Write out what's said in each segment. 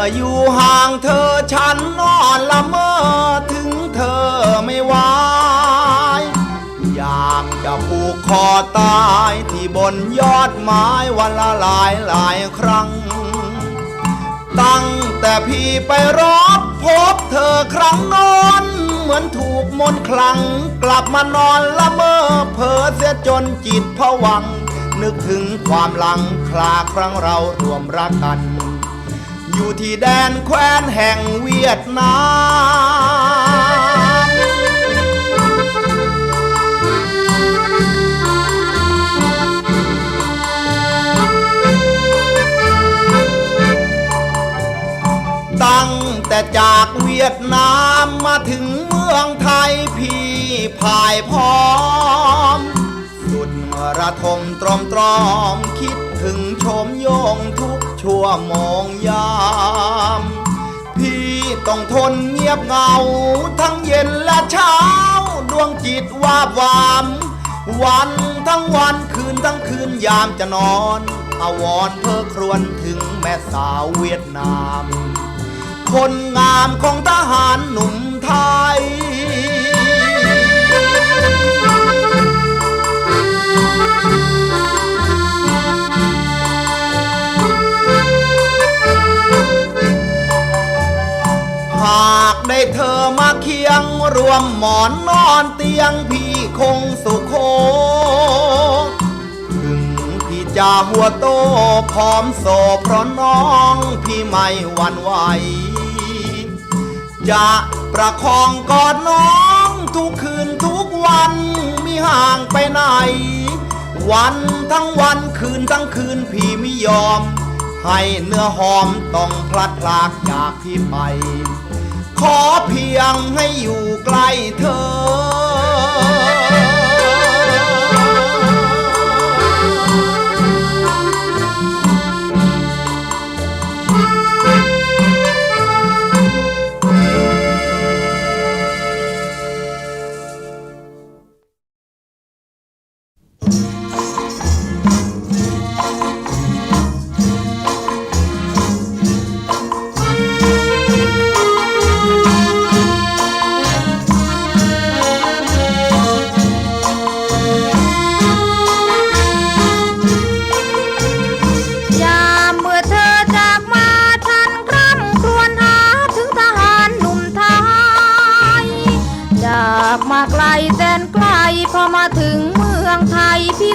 ่ออยู่ห่างเธอฉันนอนละเมอถึงเธอไม่ไหวอยากจะผูกคอตายที่บนยอดไม้วันละหลายหลายครั้ง ตั้งแต่พี่ไปรบพบเธอครั้งนอนเหมือนถูกมนคลัง กลับมานอนละเมอเพ้อเสียจนจิตผวัง นึกถึงความหลังคลาครั้งเรารวมรักกัน อยู่ที่แดนแคว้นแห่งเวียดนามตั้งแต่จากเวียดนามมาถึงเมืองไทยพี่พ่ายพร้อม สุดระทมตรอมตรอมคิด ถึงชมโยงทุกชั่วโมงยาม พี่ต้องทนเงียบเงา ทั้งเย็นและเช้า ดวงจิตวาบวาม วันทั้งวันคืนทั้งคืนยามจะนอนอาวรเพ้อครวญถึงแม่สาวเวียดนาม คนงามของทหารหนุ่มไทย เธอมาเคียงรวมหมอนนอนเตียงพี่คงสุขโคถึงพี่จะหัวโตพร้อมโซเพราะน้องพี่ไม่หวั่นไหว จะประคองกอดน้องทุกคืนทุกวันมีห่างไปไหน วันทั้งวันคืนทั้งคืนพี่ไม่ยอม ให้เนื้อหอมต้องพลัดพรากจากพี่ไป ขอเพียงให้อยู่ใกล้เธอ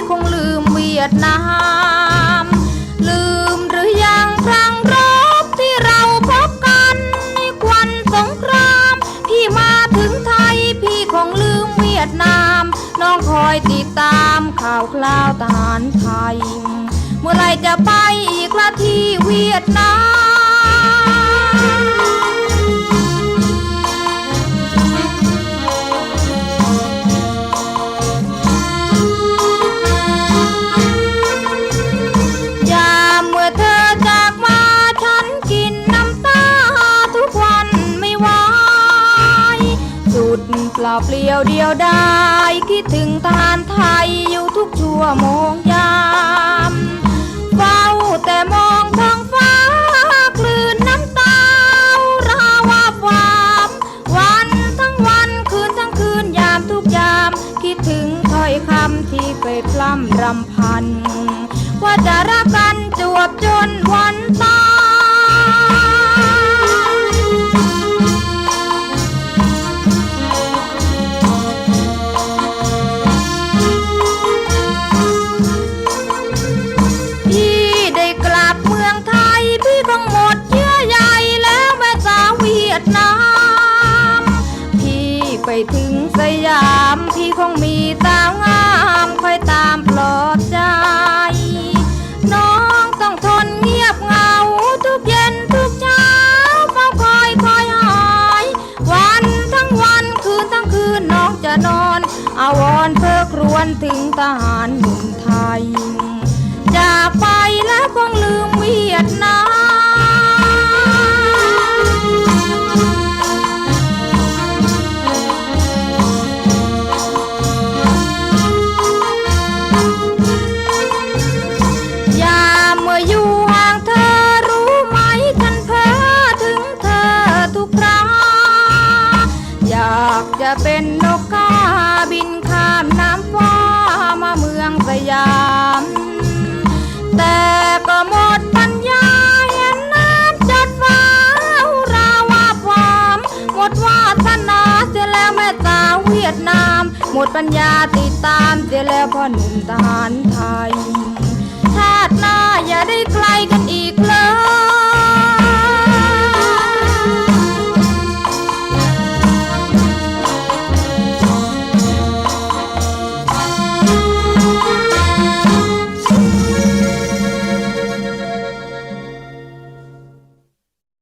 คงลืมเวียดนาม ลืมหรือยังครั้งรบที่เราพบกันในควันสงคราม พี่มาถึงไทยพี่คงลืมเวียดนาม น้องคอยติดตามข่าวคราวทหารไทย เมื่อไรจะไปอีกละที่เวียดนาม เปลี่ยวเดียวดายคิดถึงทารไทยอยู่ทุกชั่วโมงยามเฝ้าแต่มองท้องฟ้าคลื่นน้ำตาราวาบวามวันทั้งวันคืนทั้งคืนยามทุกยาม คิดถึงถ้อยคำที่เคยพร่ำรำพัน ว่าจะรักกันจวบจนวันตาย วอนเพื่อครวนถึงทหารหนุ่มไทย จากไปแล้วคงลืมเวียดนาม ดปัญญาติดตามเสียแล้วพ่อหนุ่มทหารไทยชาติหน้าอย่าได้ใกลกัน